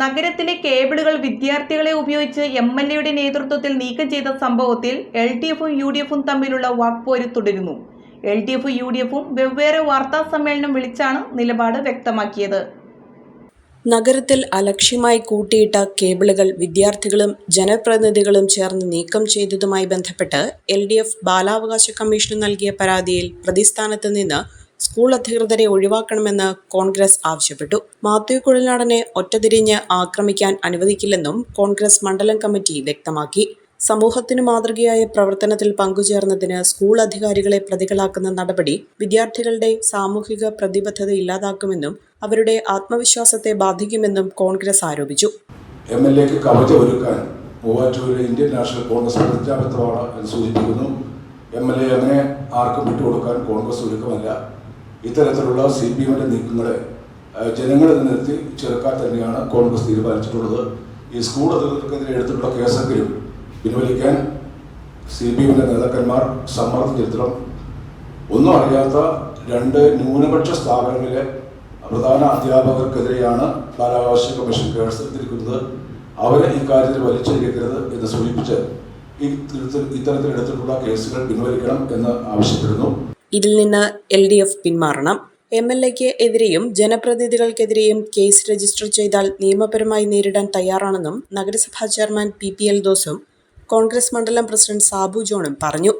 നഗരത്തിലെ കേബിളുകൾ വിദ്യാർത്ഥികളെ ഉപയോഗിച്ച് എം എൽ എയുടെ നേതൃത്വത്തിൽ നീക്കം ചെയ്ത സംഭവത്തിൽ എൽ ഡി എഫും യു ഡി എഫും തമ്മിലുള്ള വാക്പോര് തുടരുന്നു. എൽ ഡി എഫും യു ഡി എഫും വെവ്വേറെ വാർത്താ സമ്മേളനം വിളിച്ചാണ് നിലപാട് വ്യക്തമാക്കിയത്. നഗരത്തിൽ അലക്ഷ്യമായി കൂട്ടിയിട്ട കേബിളുകൾ വിദ്യാർത്ഥികളും ജനപ്രതിനിധികളും ചേർന്ന് നീക്കം ചെയ്തതുമായി ബന്ധപ്പെട്ട് എൽ ഡി എഫ് ബാലാവകാശ കമ്മീഷന് നൽകിയ പരാതിയിൽ പ്രതിസ്ഥാനത്ത് നിന്ന് സ്കൂൾ അധികൃതരെ ഒഴിവാക്കണമെന്ന് കോൺഗ്രസ് ആവശ്യപ്പെട്ടു. മാത്യു കുഴൽനാടനെ ഒറ്റതിരിഞ്ഞ് ആക്രമിക്കാൻ അനുവദിക്കില്ലെന്നും കോൺഗ്രസ് മണ്ഡലം കമ്മിറ്റി വ്യക്തമാക്കി. സമൂഹത്തിന് മാതൃകയായ പ്രവർത്തനത്തിൽ പങ്കുചേർന്നതിന് സ്കൂൾ അധികാരികളെ പ്രതികളാക്കുന്ന നടപടി വിദ്യാർത്ഥികളുടെ സാമൂഹിക പ്രതിബദ്ധത ഇല്ലാതാക്കുമെന്നും അവരുടെ ആത്മവിശ്വാസത്തെ ബാധിക്കുമെന്നും കോൺഗ്രസ് ആരോപിച്ചു. എം എൽ കോൺഗ്രസ് സൂചിപ്പിക്കുന്നു. എം എൽ എ അങ്ങനെ ആർക്കും വിട്ടുകൊടുക്കാൻ കോൺഗ്രസ് ഒരുക്കമല്ല. ഇത്തരത്തിലുള്ള സി പി എമ്മിന്റെ നീക്കങ്ങളെ ജനങ്ങളിൽ നിർത്തി ചെറുക്കാൻ തന്നെയാണ് കോൺഗ്രസ് തീരുമാനിച്ചിട്ടുള്ളത്. ഈ സ്കൂൾ അധികൃതർക്കെതിരെ എടുത്തിട്ടുള്ള കേസെങ്കിലും പിൻവലിക്കാൻ സി പി എമ്മിന്റെ നേതാക്കന്മാർ സമ്മർദ്ദം ചെലുത്തണം ഒന്നും അറിയാത്ത രണ്ട് ന്യൂനപക്ഷ സ്ഥാപനങ്ങളിലെ പ്രധാന അധ്യാപകർക്കെതിരെയാണ് ബാലാവകാശ കമ്മീഷൻ കേസെടുത്തിരിക്കുന്നത്. അവരെ ഇക്കാര്യത്തിൽ വലിച്ചെടുക്കരുത് എന്ന് സൂചിപ്പിച്ച് ഇത്തരത്തിൽ ഇത്തരത്തിൽ എടുത്തിട്ടുള്ള കേസുകൾ പിൻവലിക്കണം എന്ന് ആവശ്യപ്പെടുന്നു. ഇതിൽ നിന്ന് എൽ ഡി എഫ് പിന്മാറണം. എം എൽ എക്ക് എതിരെയും ജനപ്രതിനിധികൾക്കെതിരെയും കേസ് രജിസ്റ്റർ ചെയ്താൽ നിയമപരമായി നേരിടാൻ തയ്യാറാണെന്നും നഗരസഭാ ചെയർമാൻ പി പി എൽ ദോസും കോൺഗ്രസ് മണ്ഡലം പ്രസിഡന്റ് സാബു ജോണും പറഞ്ഞു.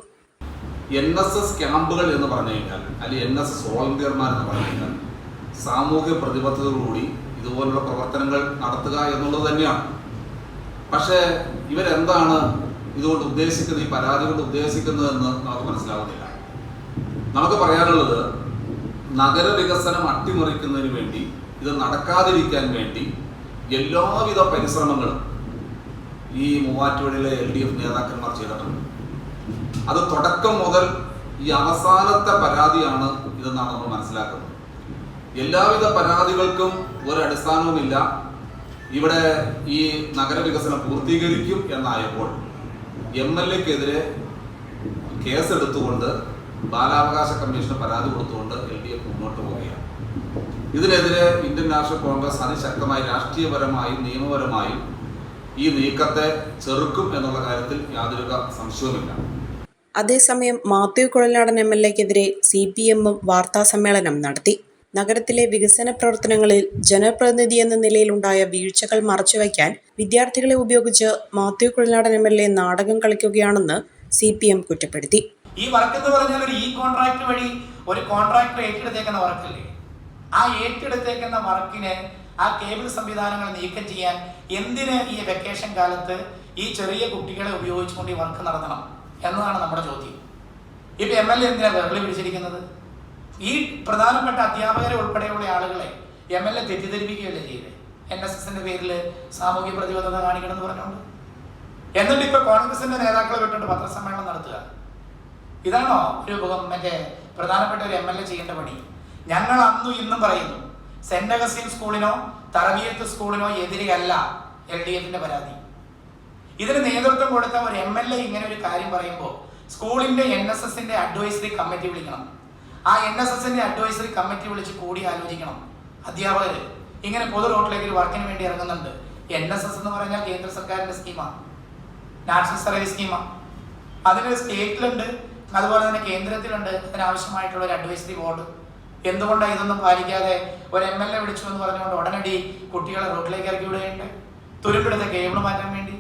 എൻ എസ് എസ് ക്യാമ്പുകൾ എന്ന് പറഞ്ഞു കഴിഞ്ഞാൽ അല്ലെങ്കിൽ എൻ എസ് എസ് വോളണ്ടിയർമാർ എന്ന് പറഞ്ഞു കഴിഞ്ഞാൽ സാമൂഹ്യ പ്രതിബദ്ധതയോടുകൂടി ഇതുപോലുള്ള പ്രവർത്തനങ്ങൾ നടത്തുക എന്നുള്ളത് തന്നെയാണ്. പക്ഷേ ഇവരെന്താണ് ഇതുകൊണ്ട് ഉദ്ദേശിക്കുന്നത് ഈ പരാതി കൊണ്ട് ഉദ്ദേശിക്കുന്നതെന്ന് നമുക്ക് മനസ്സിലാവുന്നില്ല. നമുക്ക് പറയാനുള്ളത് നഗര വികസനം അട്ടിമറിക്കുന്നതിന് വേണ്ടി ഇത് നടക്കാതിരിക്കാൻ വേണ്ടി എല്ലാവിധ പരിശ്രമങ്ങളും ഈ മൂവാറ്റുപുഴയിലെ എൽ ഡി എഫ് നേതാക്കന്മാർ ചെയ്തിട്ടുണ്ട്. അത് തുടക്കം മുതൽ ഈ അവസാനത്തെ പരാതിയാണ് ഇതെന്നാണ് നമ്മൾ മനസ്സിലാക്കുന്നത്. എല്ലാവിധ പരാതികൾക്കും ഒരടിസ്ഥാനവുമില്ല ഇവിടെ ഈ നഗരവികസനം പൂർത്തീകരിക്കും എന്നായപ്പോൾ എം എൽ എക്കെതിരെ കേസെടുത്തുകൊണ്ട് ബാലാവകാശ കമ്മീഷന് പരാതി കൊടുത്തുകൊണ്ട് എൽ ഡി എഫ് മുന്നോട്ട് പോവുകയാണ്. ഇതിനെതിരെ ഇന്ത്യൻ നാഷണൽ കോൺഗ്രസ് അതിശക്തമായി രാഷ്ട്രീയപരമായും നിയമപരമായും ഈ നീക്കത്തെ ചെറുക്കും എന്നുള്ള കാര്യത്തിൽ യാതൊരു സംശയവുമില്ല. അതേസമയം മാത്യു കുഴൽനാടൻ എം എൽ എക്കെതിരെ സി പി എമ്മും വാർത്താസമ്മേളനം നടത്തി. നഗരത്തിലെ വികസന പ്രവർത്തനങ്ങളിൽ ജനപ്രതിനിധി എന്ന നിലയിലുണ്ടായ വീഴ്ചകൾ മറച്ചുവെക്കാൻ വിദ്യാർത്ഥികളെ ഉപയോഗിച്ച് Mathew Kuzhalnadan M L A നാടകം കളിക്കുകയാണെന്ന് സി പി എം കുറ്റപ്പെടുത്തി. ഈ വർക്ക് എന്ന് പറഞ്ഞാൽ ഒരു ഇ കോൺട്രാക്ട് വഴി ഒരു കോൺട്രാക്ടർ ഏറ്റെടുത്തേക്കുന്ന വർക്കല്ലേ ആ ഏറ്റെടുത്തേക്കുന്ന വർക്കിനെ ആ കേബിൾ സംവിധാനങ്ങൾ നീക്കം ചെയ്യാൻ എന്തിന് ഈ വെക്കേഷൻ കാലത്ത് ഈ ചെറിയ കുട്ടികളെ ഉപയോഗിച്ചുകൊണ്ട് ഈ വർക്ക് നടത്തണം എന്നതാണ് നമ്മുടെ ചോദ്യം. ഇപ്പൊ എം എൽ എ എന്തിനാ വെറുതെ പിടിച്ചിരിക്കുന്നത്? ഈ പ്രധാനപ്പെട്ട അധ്യാപകരെ ഉൾപ്പെടെയുള്ള ആളുകളെ എം എൽ എ തെറ്റിദ്ധരിപ്പിക്കുകയല്ലേ ചെയ്തത് എൻ എസ് എസിന്റെ പേരിൽ സാമൂഹ്യ പ്രതിബദ്ധത കാണിക്കണം എന്ന് പറഞ്ഞുകൊണ്ട്. എന്നിട്ട് ഇപ്പൊ കോൺഗ്രസിന്റെ നേതാക്കളെ വിട്ടിട്ട് പത്രസമ്മേളനം നടത്തുക. ഇതാണോ? ഒരു മറ്റേ പ്രധാനപ്പെട്ട ഒരു എം എൽ എ ചെയ്യേണ്ട പണി. ഞങ്ങൾ അന്നും ഇന്നും പറയുന്നു സെന്റ് അഗസ്റ്റിൻ സ്കൂളിനോ തറവിയത്ത് സ്കൂളിനോ എതിരെയല്ല എൽ ഡി എഫിന്റെ പരാതി. ഇതിന് നേതൃത്വം കൊടുത്ത ഒരു എം എൽ എ ഇങ്ങനെ ഒരു കാര്യം പറയുമ്പോൾ സ്കൂളിന്റെ എൻ എസ് എസിന്റെ അഡ്വൈസറി കമ്മിറ്റി വിളിക്കണം. ആ എൻ എസ് എസിന്റെ അഡ്വൈസറി കമ്മിറ്റി വിളിച്ച് കൂടി ആലോചിക്കണം. അധ്യാപകർ ഇങ്ങനെ പൊതു റോട്ടിലേക്ക് ഒരു വർക്കിന് വേണ്ടി ഇറങ്ങുന്നുണ്ട്. എൻ എസ് എസ് എന്ന് പറഞ്ഞാൽ കേന്ദ്ര സർക്കാരിന്റെ സ്കീമാണ് നാഷണൽ സർവീസ് സ്കീമാണ് അതിന് സ്റ്റേറ്റിലുണ്ട് അതുപോലെ തന്നെ കേന്ദ്രത്തിലുണ്ട് അതിനാവശ്യമായിട്ടുള്ള ഒരു അഡ്വൈസറി ബോർഡ് എന്തുകൊണ്ടാണ് ഇതൊന്നും പാലിക്കാതെ ഒരു എം എൽ എ വിളിച്ചു എന്ന് പറഞ്ഞുകൊണ്ട് ഉടനടി കുട്ടികളെ റോഡിലേക്ക് ഇറക്കി വിടുകയുണ്ട് തുരുമ്പെടുത്ത കേബിൾ മാറ്റാൻ വേണ്ടി.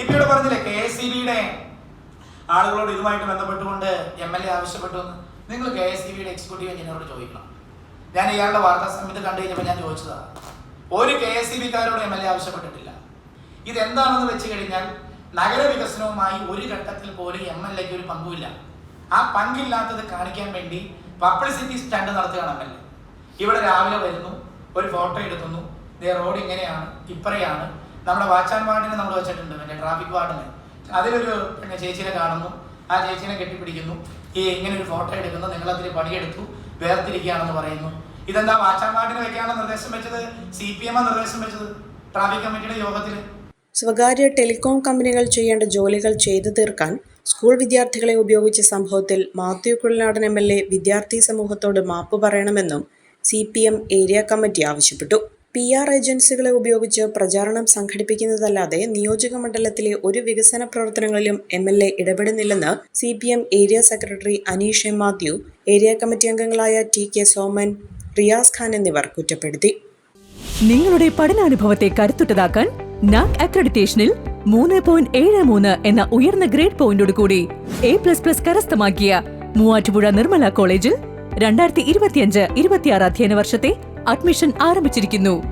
ഇപ്പൊ ഇവിടെ പറഞ്ഞില്ലേ കെ എസ് സി ബിയുടെ ആളുകളോട് ഇതുമായിട്ട് ബന്ധപ്പെട്ടുകൊണ്ട് എം എൽ എ ആവശ്യപ്പെട്ടു എന്ന്. നിങ്ങൾ കെ എസ് സി ബിയുടെ എക്സിക്യൂട്ടീവ് എഞ്ചിനീയറോട് ചോദിക്കണം. ഞാൻ ഇയാളുടെ വാർത്താ സമയത്ത് കണ്ടു കഴിഞ്ഞപ്പോൾ ഞാൻ ചോദിച്ചതാണ്. ഒരു കെ എസ് സി ബിക്കാരോട് എം എൽ എ ആവശ്യപ്പെട്ടിട്ടില്ല. ഇതെന്താണെന്ന് വെച്ച് കഴിഞ്ഞാൽ നഗരവികസനവുമായി ഒരു ഘട്ടത്തിൽ പോലും എം എൽ എക്ക് ഒരു പങ്കുമില്ല. ആ പങ്കില്ലാത്തത് കാണിക്കാൻ വേണ്ടി പബ്ലിസിറ്റി സ്റ്റണ്ട് നടത്തുകയാണ് ഇവിടെ രാവിലെ വരുന്നു ഒരു ഫോട്ടോ എടുക്കുന്നു. ദേ റോഡ് ഇങ്ങനെയാണ് ഇപ്പറയാണ്. നമ്മുടെ വാച്ചാൻ വാർഡിനെ നമ്മൾ വെച്ചിട്ടുണ്ട് മറ്റേ ട്രാഫിക് വാർഡിന്. അതിലൊരു പിന്നെ ചേച്ചിനെ കാണുന്നു. ആ ചേച്ചിനെ കെട്ടിപ്പിടിക്കുന്നു. ഈ ഇങ്ങനെ ഒരു ഫോട്ടോ എടുക്കുന്നു. നിങ്ങളതിൽ പണിയെടുത്തു വേർതിരിക്കുകയാണെന്ന് പറയുന്നു. ഇതെന്താ വാച്ചാമ്പാട്ടിന് വെക്കാനുള്ള നിർദ്ദേശം വെച്ചത്? സി പി എം നിർദ്ദേശം വെച്ചത്? ട്രാഫിക് കമ്മിറ്റിയുടെ യോഗത്തിൽ സ്വകാര്യ ടെലികോം കമ്പനികൾ ചെയ്യേണ്ട ജോലികൾ ചെയ്തു തീർക്കാൻ സ്കൂൾ വിദ്യാർത്ഥികളെ ഉപയോഗിച്ച സംഭവത്തിൽ Mathew Kuzhalnadan M L A വിദ്യാർത്ഥി സമൂഹത്തോട് മാപ്പ് പറയണമെന്നും C P M area committee ആവശ്യപ്പെട്ടു. പി ആർ ഏജൻസികളെ ഉപയോഗിച്ച് പ്രചാരണം സംഘടിപ്പിക്കുന്നതല്ലാതെ നിയോജക മണ്ഡലത്തിലെ ഒരു വികസന പ്രവർത്തനങ്ങളിലും M L A ഇടപെടുന്നില്ലെന്ന് C P M area secretary Aneesh M Mathew area committee അംഗങ്ങളായ ടി കെ സോമൻ റിയാസ് ഖാൻ എന്നിവർ കുറ്റപ്പെടുത്തി. നിങ്ങളുടെ പഠനാനുഭവത്തെ കരുത്തുറ്റതാക്കാൻ നാക് അക്രഡിറ്റേഷനിൽ മൂന്ന് പോയിന്റ് ഏഴ് മൂന്ന് എന്ന ഉയർന്ന ഗ്രേഡ് പോയിന്റോട് കൂടി എ പ്ലസ് പ്ലസ് കരസ്ഥമാക്കിയ മൂവാറ്റുപുഴ നിർമ്മല കോളേജിൽ രണ്ടായിരത്തി ഇരുപത്തിയഞ്ച് ഇരുപത്തിയാറ് അധ്യയന വർഷത്തെ അഡ്മിഷൻ ആരംഭിച്ചിരിക്കുന്നു.